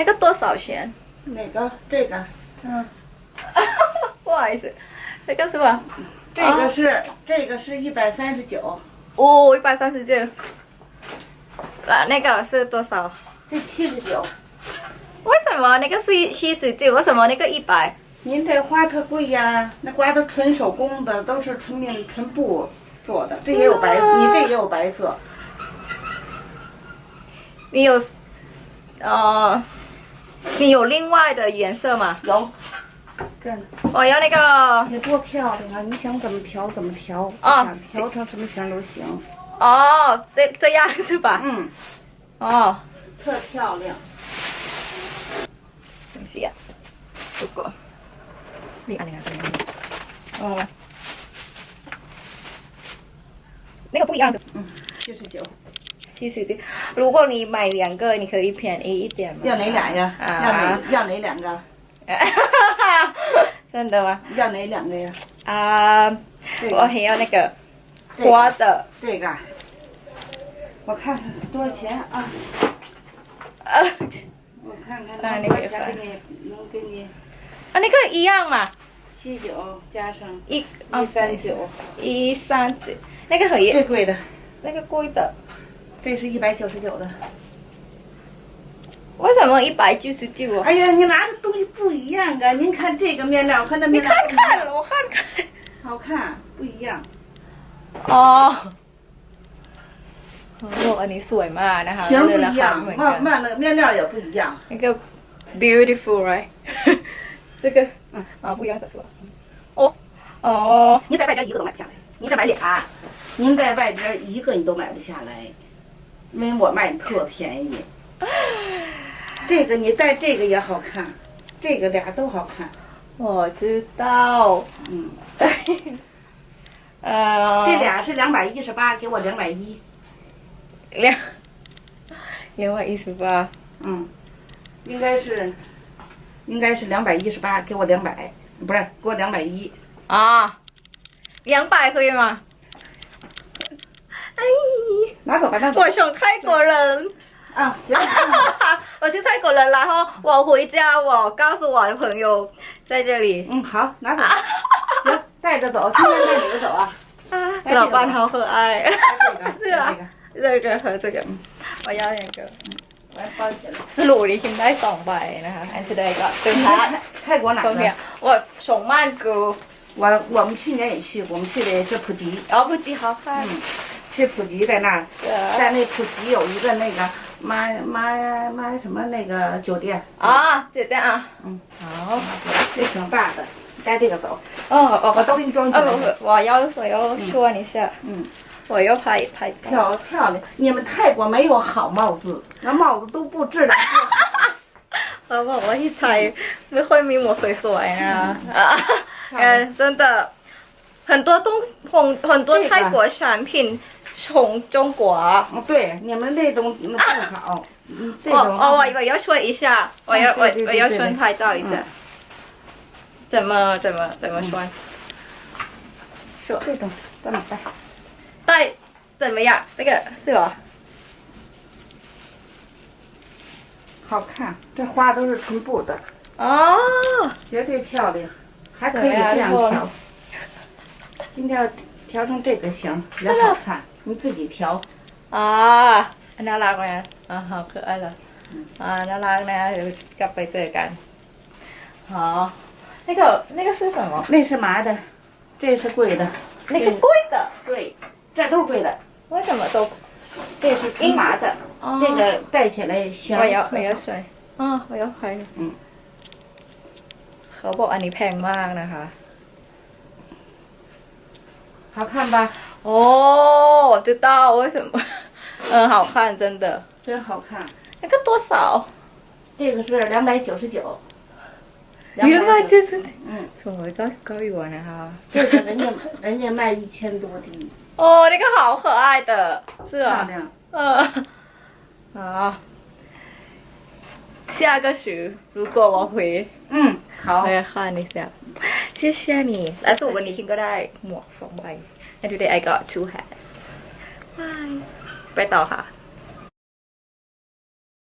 那个多少钱？哪个？这个，嗯，不好意思，这个是吧？这个是这个是一百三十九，哦，一百三十九。啊，那个是多少？这七十九。为什么那个是七十九？为什么那个一百？您这花特贵呀，那花都纯手工的，都是纯棉纯布做的，这也有白，哇你这也有白色。你有，呃，你有另外的颜色吗？有，这呢，我要那个，你多漂亮啊！你想怎么调怎么调，啊想调成什么型都行。哦，这这样是吧？嗯，哦，特漂亮。等一下，这个，你按那个，哦，那个不一样的，嗯，七十九。其实这，如果你买两个，你可以便宜一点嘛。要哪俩呀？啊要哪要哪两个？真的吗？要哪两个呀？啊，这个我还要那个这个花的，这个，我看看多少钱啊？呃，我看看那能多少你给翻钱给你能给你啊，那个一样嘛，七九加上一一三九，一三九，那个可以，最贵的，那个贵的，这是一百九十九的。为什么一百九十九啊？哎呀，你拿的东西不一样啊！您看这个面料和那你面料看不一样看，我看看。好看不一样。哦โอ้อันนี้สวยมากนะคะ 型不 เลยรา 一 คา 样 เหมือน，卖กัน 卖的面料也不一样。那个 beautiful right 这个嗯啊不一样的是吧哦哦您在外边一个都买不下来，您这买俩，您在外边一个你都买不下来， 因为我卖的特便宜。这个你戴这个也好看，这个俩都好看。我知道。嗯，呃。这俩是两百一十八，给我两百一。两。两百一十八。嗯，应该是，应该是两百一十八，给我两百，不是给我两百一。啊。两百可以吗？哎拿走吧，拿走我。想泰国人啊，行。我是泰国人然后我回家我告诉我的朋友在这里嗯，好，拿走吧。行，带着走，今天带哪个走啊？哎老板好可爱带这个，是啊带这个，这个和这个我要那个我包起来。 สรุปนี้คิมได้สองใบนะคะ and today got two 你 hats 泰泰国哪 from 个 here？我从曼谷我我们去年也去过，我们去的是普吉，然后不记好看嗯， 去普吉在那儿，的在那普吉有一个那个妈妈妈什么那个酒店，啊，姐姐啊，嗯，好，这挺大的，带这个走，哦，我我都给你装起哦来。不，我要我要说一下，嗯，我要拍拍照。漂漂亮，你们泰国没有好帽子，那帽子都不质量不好。 เขาบอกว่าที่ไทยไม่ค่อยมีหมวกสวยๆนะ啊，呃，真的， 很多东很很多泰国产品从中国。嗯对，你们那种嗯更好，嗯，这哦，我我要说一下，我要我我要对穿拍照一下嗯，怎么怎么怎么说？说这种这么戴，戴怎么样？这个是吧？好看，这花都是纯布的，哦，绝对漂亮，还可以这样如果调。今天要调成这个型也好看，你自己调。啊น่ารักไหมอ่า好可爱了啊น่ารักนะเดี๋ยวกลับไปเจอกัน好那个那个是什么？那是麻的，这是贵的，那个贵的，对，这都是贵的，为什么都？这是纯麻的，哦这个戴起来型我要特我要ใส่อ๋อ我要拍อืม เขาบอกอันนี้แพงมากนะคะ 好看吧？哦我知道为什么。嗯好看真的。真好看。那个多少？这个是两百九十九。原来这是嗯。怎么会高高一碗呢哈这个人家人家卖一千多的。哦那个好可爱的。是啊。嗯。啊下个雪如果我回嗯好。我也看一下。 เชื่อเชี่ยนี่และสุดวันนี้คิงก็ได้หมวกสองใบ and today I got two hats bye ไปต่อค่ะ